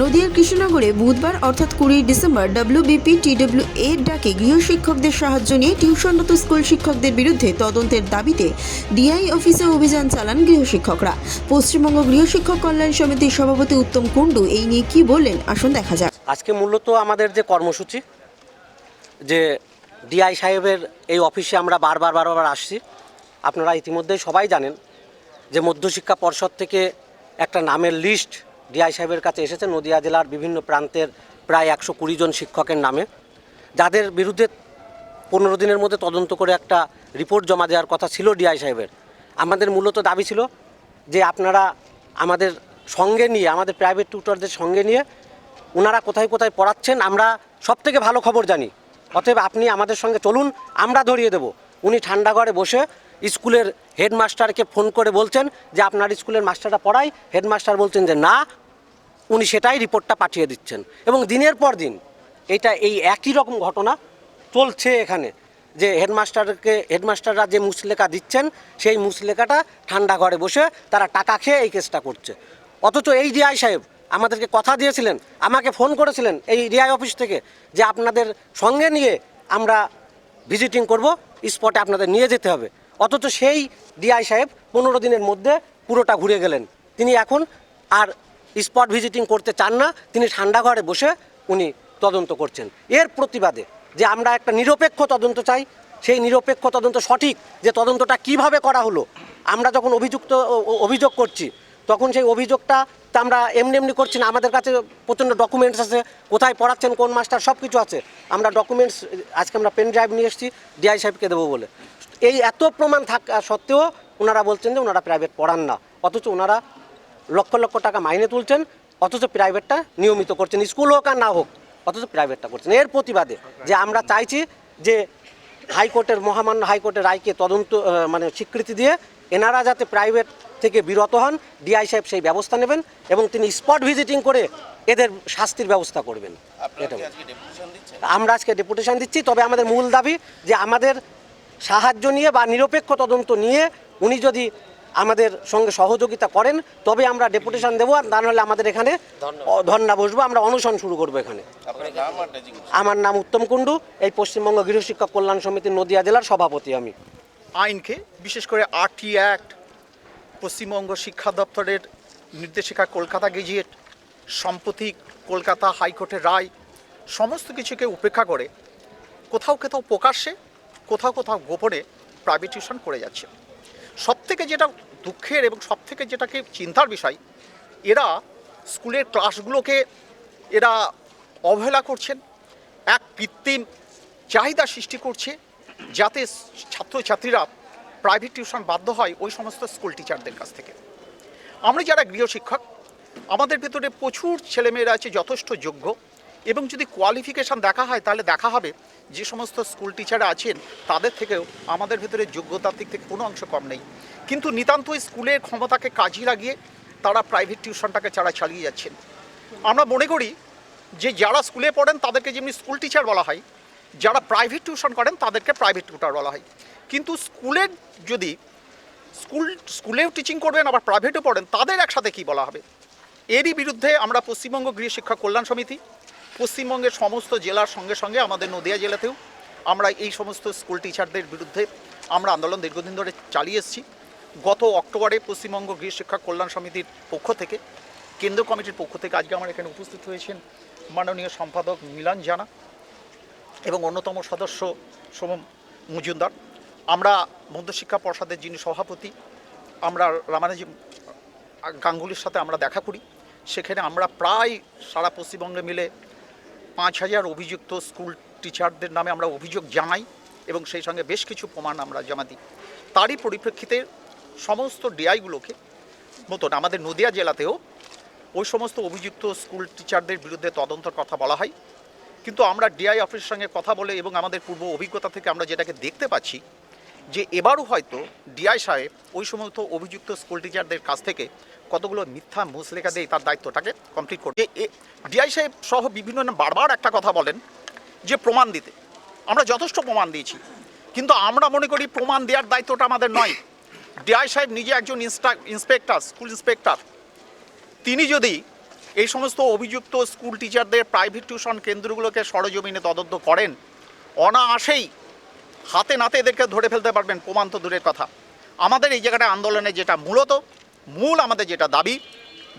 নদিয়ার কৃষ্ণনগরে বুধবার অর্থাৎ কুড়ি ডিসেম্বর ডাব্লিউবিপি টিডব্লিউ এর ডাকে গৃহশিক্ষকদের সাহায্য নিয়ে টিউশনরত স্কুল শিক্ষকদের বিরুদ্ধে তদন্তের দাবিতে ডিআই অফিসে অভিযান চালান গৃহশিক্ষকরা পশ্চিমবঙ্গ গৃহশিক্ষক কল্যাণ সমিতির সভাপতি উত্তম কুণ্ডু এই নিয়ে কি বললেন, আসুন দেখা যাক। আজকে মূলত আমাদের যে কর্মসূচি, যে ডিআই সাহেবের এই অফিসে আমরা বারবার বারবার আসছি। আপনারা ইতিমধ্যেই সবাই জানেন যে মধ্যশিক্ষা পর্ষদ থেকে একটা নামের লিস্ট ডিআই সাহেবের কাছে এসেছে নদিয়া জেলার বিভিন্ন প্রান্তের প্রায় একশো কুড়ি জন শিক্ষকের নামে। যাদের বিরুদ্ধে পনেরো দিনের মধ্যে তদন্ত করে একটা রিপোর্ট জমা দেওয়ার কথা ছিল ডিআই সাহেবের। আমাদের মূলত দাবি ছিল যে আপনারা আমাদের সঙ্গে নিয়ে, আমাদের প্রাইভেট টিউটরদের সঙ্গে নিয়ে ওনারা কোথায় কোথায় পড়াচ্ছেন, আমরা সব থেকে ভালো খবর জানি। অতএব আপনি আমাদের সঙ্গে চলুন, আমরা ধরিয়ে দেব। উনি ঠান্ডা ঘরে বসে স্কুলের হেডমাস্টারকে ফোন করে বলছেন যে, আপনার স্কুলের মাস্টারটা পড়ায় হেডমাস্টার বলছেন যে, না উনি সেটাই রিপোর্টটা পাঠিয়ে দিচ্ছেন। এবং দিনের পর দিন এটা এই একই রকম ঘটনা চলছে এখানে, যে হেডমাস্টারকে, হেডমাস্টাররা যে মুসলেখা দিচ্ছেন, সেই মুসলেখাটা ঠান্ডা ঘরে বসে তারা টাকা খেয়ে এই কেসটা করছে। অথচ এই ডিআই সাহেব আমাদেরকে কথা দিয়েছিলেন, আমাকে ফোন করেছিলেন এই ডিআই অফিস থেকে, যে আপনাদের সঙ্গে নিয়ে আমরা ভিজিটিং করব, স্পটে আপনাদের নিয়ে যেতে হবে। অথচ সেই ডিআই সাহেব পনেরো দিনের মধ্যে পুরোটা ঘুরে গেলেন। তিনি এখন আর স্পট ভিজিটিং করতে চান না, তিনি ঠান্ডা ঘরে বসে উনি তদন্ত করছেন। এর প্রতিবাদে যে আমরা একটা নিরপেক্ষ তদন্ত চাই, সেই নিরপেক্ষ তদন্ত সঠিক যে তদন্তটা কীভাবে করা হলো, আমরা যখন অভিযুক্ত, অভিযোগ করছি, তখন সেই অভিযোগটা তা আমরা এমনি এমনি করছি না, আমাদের কাছে প্রচণ্ড ডকুমেন্টস আছে, কোথায় পড়াচ্ছেন, কোন মাস্টার সব কিছু আছে, আমরা ডকুমেন্টস আজকে আমরা পেন ড্রাইভ নিয়ে এসেছি ডিআই সাহেবকে দেবো বলে। এই এত প্রমাণ থাকা সত্ত্বেও ওনারা বলছেন যে ওনারা প্রাইভেট পড়ান না, অথচ ওনারা লক্ষ লক্ষ টাকা মাইনে তুলছেন অথচ প্রাইভেটটা নিয়মিত করছেন স্কুল হোক আর না হোক অথচ প্রাইভেটটা করছেন। এর প্রতিবাদে যে আমরা চাইছি যে হাইকোর্টের মহামান্য হাইকোর্টের রায়কে তদন্ত মানে স্বীকৃতি দিয়ে এনারা যাতে প্রাইভেট থেকে বিরত হন ডিআই সাহেব সেই ব্যবস্থা নেবেন এবং তিনি স্পট ভিজিটিং করে এদের শাস্তির ব্যবস্থা করবেন। এটা আমরা আজকে ডেপুটেশন দিচ্ছি তবে আমাদের মূল দাবি যে আমাদের সাহায্য নিয়ে বা নিরপেক্ষ তদন্ত নিয়ে উনি যদি আমাদের সঙ্গে সহযোগিতা করেন তবে আমরা ডেপুটেশন দেবো আর তা নাহলে আমাদের এখানে অ- ধর্ণা বসবো। আমরা অনশন শুরু করব এখানে। আমার নাম উত্তম কুণ্ডু এই পশ্চিমবঙ্গ গৃহশিক্ষক কল্যাণ সমিতির নদিয়া জেলার সভাপতি আমি। আইনকে বিশেষ করে আরটি অ্যাক্ট পশ্চিমবঙ্গ শিক্ষা দপ্তরের নির্দেশিকা কলকাতা গেজিয়েট সম্প্রতি কলকাতা হাইকোর্টের রায় সমস্ত কিছুকে উপেক্ষা করে কোথাও কোথাও প্রকাশ্যে কোথাও কোথাও গোপনে প্রাইভেট টিউশন করে যাচ্ছে। সব থেকে যেটা দুঃখের এবং সব থেকে যেটাকে চিন্তার বিষয়, এরা স্কুলের ক্লাসগুলোকে এরা অবহেলা করছেন, এক কৃত্রিম চাহিদা সৃষ্টি করছে যাতে ছাত্রছাত্রীরা প্রাইভেট টিউশন বাধ্য হয় ওই সমস্ত স্কুল টিচারদের কাছ থেকে। আমরা যারা গৃহশিক্ষক আমাদের ভেতরে প্রচুর ছেলেমেয়েরা আছে যথেষ্ট যোগ্য এবং যদি কোয়ালিফিকেশান দেখা হয় তাহলে দেখা হবে যে সমস্ত স্কুল টিচাররা আছেন, তাদের থেকেও আমাদের ভেতরে যোগ্যতার দিক থেকে কোনো অংশ কম নেই। কিন্তু নিতান্ত স্কুলের ক্ষমতাকে কাজে লাগিয়ে তারা প্রাইভেট টিউশনটাকে চারা চালিয়ে যাচ্ছেন। আমরা মনে করি যে যারা স্কুলে পড়েন, তাদেরকে যেমনি স্কুল টিচার বলা হয়, যারা প্রাইভেট টিউশন করেন, তাদেরকে প্রাইভেট টিউটার বলা হয়। কিন্তু স্কুলের যদি স্কুল, স্কুলেও টিচিং করবেন, আবার প্রাইভেটও পড়েন, তাদের একসাথে কি বলা হবে? এরই বিরুদ্ধে আমরা পশ্চিমবঙ্গ গৃহশিক্ষা কল্যাণ সমিতি পশ্চিমবঙ্গের সমস্ত জেলার সঙ্গে সঙ্গে আমাদের নদিয়া জেলাতেও আমরা এই সমস্ত স্কুল টিচারদের বিরুদ্ধে আমরা আন্দোলন দীর্ঘদিন ধরে চালিয়ে এসেছি। গত অক্টোবরে পশ্চিমবঙ্গ গৃহশিক্ষা কল্যাণ সমিতির পক্ষ থেকে কেন্দ্র কমিটির পক্ষ থেকে আজকে আমার এখানে উপস্থিত হয়েছেন মাননীয় সম্পাদক মিলান জানা এবং অন্যতম সদস্য সোমম মজুমদার। আমরা মধ্যশিক্ষা পর্ষদের যিনি সভাপতি, আমরা রামানুজি গাঙ্গুলির সাথে আমরা দেখা করি। সেখানে আমরা প্রায় সারা পশ্চিমবঙ্গে মিলে পাঁচ হাজার অভিযুক্ত স্কুল টিচারদের নামে আমরা অভিযোগ জানাই এবং সেই সঙ্গে বেশ কিছু প্রমাণ আমরা জমা দিই। তারই পরিপ্রেক্ষিতে সমস্ত ডিআইগুলোকে মতন আমাদের নদিয়া জেলাতেও ওই সমস্ত অভিযুক্ত স্কুল টিচারদের বিরুদ্ধে তদন্তর কথা বলা হয়। কিন্তু আমরা ডিআই অফিসের সঙ্গে কথা বলে এবং আমাদের পূর্ব অভিজ্ঞতা থেকে আমরা যেটাকে দেখতে পাচ্ছি যে এবারও হয়তো ডিআই সাহেব ওই সমস্ত অভিযুক্ত স্কুল টিচারদের কাছ থেকে কতগুলো মিথ্যা মুসলেখা দিয়ে তার দায়িত্বটাকে কমপ্লিট করবে ডিআই সাহেব সহ বিভিন্ন বারবার একটা কথা বলেন যে প্রমাণ দিতে। আমরা যথেষ্ট প্রমাণ দিয়েছি। কিন্তু আমরা মনে করি প্রমাণ দেওয়ার দায়িত্বটা আমাদের নয়। ডিআই সাহেব নিজে একজন ইনস্পেক্টর স্কুল ইন্সপেক্টর তিনি যদি এই সমস্ত অভিযুক্ত স্কুল টিচারদের প্রাইভেট টিউশন কেন্দ্রগুলোকে সরজমিনে তদন্ত করেন, অনায়াসেই হাতে নাতে এদেরকে ধরে ফেলতে পারবেন, প্রমাণ তো দূরের কথা। আমাদের এই জায়গাটা আন্দোলনে যেটা মূলত, মূল আমাদের যেটা দাবি,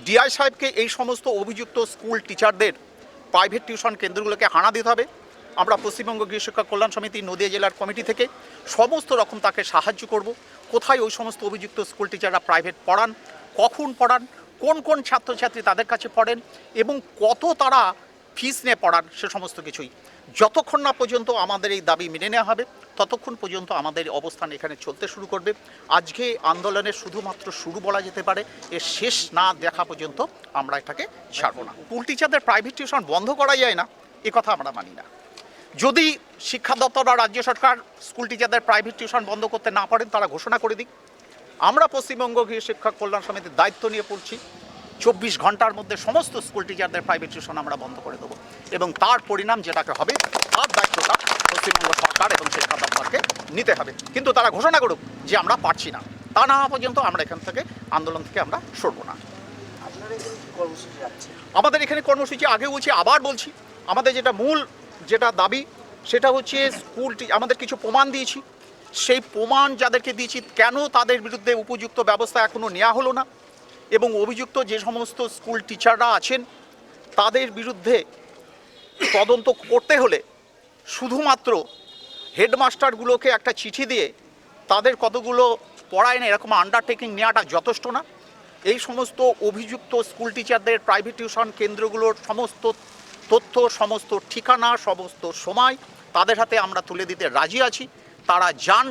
ডিআই সাহেবকে এই সমস্ত অভিযুক্ত স্কুল টিচারদের প্রাইভেট টিউশন কেন্দ্রগুলোকে হানা দিতে হবে। আমরা পশ্চিমবঙ্গ গৃহশিক্ষা কল্যাণ সমিতি, নদিয়া জেলার কমিটি থেকে সমস্ত রকম তাকে সাহায্য করব। কোথায় ওই সমস্ত অভিযুক্ত স্কুল টিচাররা প্রাইভেট পড়ান, কখন পড়ান, কোন কোন ছাত্রছাত্রী তাদের কাছে পড়েন এবং কত তারা ফিস নিয়ে পড়ান, সে সমস্ত কিছুই। যতক্ষণ না পর্যন্ত আমাদের এই দাবি মেনে নেওয়া হবে ততক্ষণ পর্যন্ত আমাদের অবস্থান এখানে চলতে শুরু করবে। আজকে আন্দোলনের শুধুমাত্র শুরু বলা যেতে পারে, এর শেষ না দেখা পর্যন্ত আমরা এটাকে ছাড়বো না। স্কুল টিচারদের প্রাইভেট টিউশন বন্ধ করা যায় না, এ কথা আমরা মানি না। যদি শিক্ষা দপ্তর বা রাজ্য সরকার স্কুল টিচারদের প্রাইভেট টিউশন বন্ধ করতে না পারেন, তারা ঘোষণা করে দিক। আমরা পশ্চিমবঙ্গ গৃহ শিক্ষক কল্যাণ সমিতির দায়িত্ব নিয়ে পড়ছি। চব্বিশ ঘণ্টার মধ্যে সমস্ত স্কুল টিচারদের প্রাইভেট টিউশন আমরা বন্ধ করে দেবো এবং তার পরিণাম যেটাকে হবে, তার দায়িত্বটা পশ্চিমবঙ্গ সরকার এবং শিক্ষা দপ্তরকে নিতে হবে। কিন্তু তারা ঘোষণা করুক যে আমরা পারছি না। তা না পর্যন্ত আমরা এখান থেকে আন্দোলন থেকে আমরা সরবো না। আমাদের এখানে কর্মসূচি আগে বলছি আবার বলছি। আমাদের যেটা মূল যেটা দাবি সেটা হচ্ছে স্কুল টি- আমাদের কিছু প্রমাণ দিয়েছি। সেই প্রমাণ যাদেরকে দিয়েছি কেন তাদের বিরুদ্ধে উপযুক্ত ব্যবস্থা এখনও নেওয়া হলো না? এবং অভিযুক্ত যে সমস্ত স্কুল টিচাররা আছেন তাদের বিরুদ্ধে তদন্ত করতে হলে শুধুমাত্র হেডমাস্টারগুলোকে একটা চিঠি দিয়ে তাদের কতগুলো পড়ায় না এরকম আন্ডারটেকিং নেওয়াটা যথেষ্ট না। এই সমস্ত অভিযুক্ত স্কুল টিচারদের প্রাইভেট টিউশন কেন্দ্রগুলোর সমস্ত তথ্য, সমস্ত ঠিকানা, সমস্ত সময় তাদের হাতে আমরা তুলে দিতে রাজি আছি। তারা যান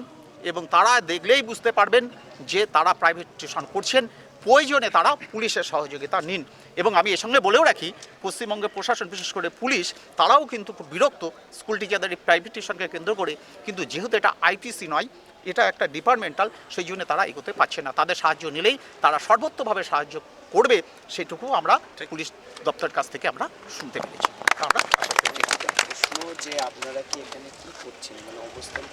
এবং তারা দেখলেই বুঝতে পারবেন যে তারা প্রাইভেট টিউশন করছেন। প্রয়োজনে তারা পুলিশের সহযোগিতা নিন। এবং আমি এর সঙ্গে বলেও রাখি পশ্চিমবঙ্গের প্রশাসন বিশেষ করে পুলিশ তারাও কিন্তু খুব বিরক্ত স্কুল টিচারদের এই প্রাইভেট টিউশনকে কেন্দ্র করে। কিন্তু যেহেতু এটা আইটিসি নয় এটা একটা ডিপার্টমেন্টাল সেই জন্য তারা এগোতে পারছে না। তাদের সাহায্য নিলেই তারা সর্বোত্তভাবে সাহায্য করবে সেটুকু আমরা পুলিশ দপ্তরের কাছ থেকে আমরা শুনতে পেরেছি। আমরা যে আপনারা কি এখানে কি করছেন? মানে অবস্থান